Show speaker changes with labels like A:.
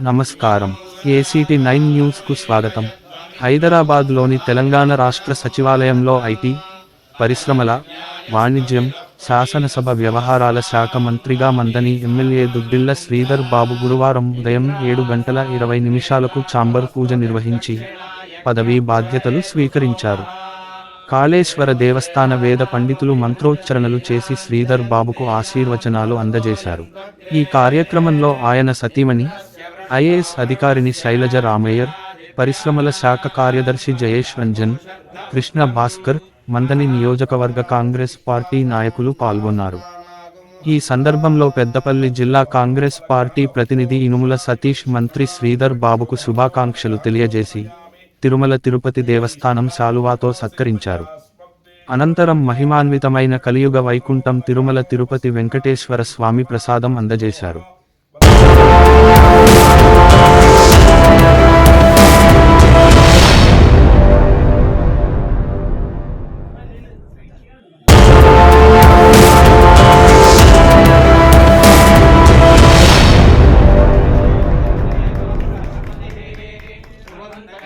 A: నమస్కారం. ACT nine న్యూస్కు స్వాగతం. హైదరాబాద్లోని తెలంగాణ రాష్ట్ర సచివాలయంలో ఐటీ పరిశ్రమల వాణిజ్యం శాసనసభ వ్యవహారాల శాఖ మంత్రిగా మందని ఎమ్మెల్యే దుద్దిళ్ళ శ్రీధర్ బాబు గురువారం ఉదయం ఏడు గంటల ఇరవై నిమిషాలకు చాంబర్ పూజ నిర్వహించి పదవీ బాధ్యతలు స్వీకరించారు. కాళేశ్వర దేవస్థాన వేద పండితులు మంత్రోచ్చరణలు చేసి శ్రీధర్ బాబుకు ఆశీర్వచనాలు అందజేశారు. ఈ కార్యక్రమంలో ఆయన సతీమణి ఐఏఎస్ అధికారిని శైలజ రామయ్యర్ పరిశ్రమల శాఖ కార్యదర్శి జయేష్ రంజన్ కృష్ణ భాస్కర్ మందని నియోజకవర్గ కాంగ్రెస్ పార్టీ నాయకులు పాల్గొన్నారు. ఈ సందర్భంలో పెద్దపల్లి జిల్లా కాంగ్రెస్ పార్టీ ప్రతినిధి ఇనుముల సతీష్ మంత్రి శ్రీధర్ బాబుకు శుభాకాంక్షలు తెలియజేసి తిరుమల తిరుపతి దేవస్థానం శాలువాతో సత్కరించారు. అనంతరం మహిమాన్వితమైన కలియుగ వైకుంఠం తిరుమల తిరుపతి వెంకటేశ్వర స్వామి ప్రసాదం అందజేశారు.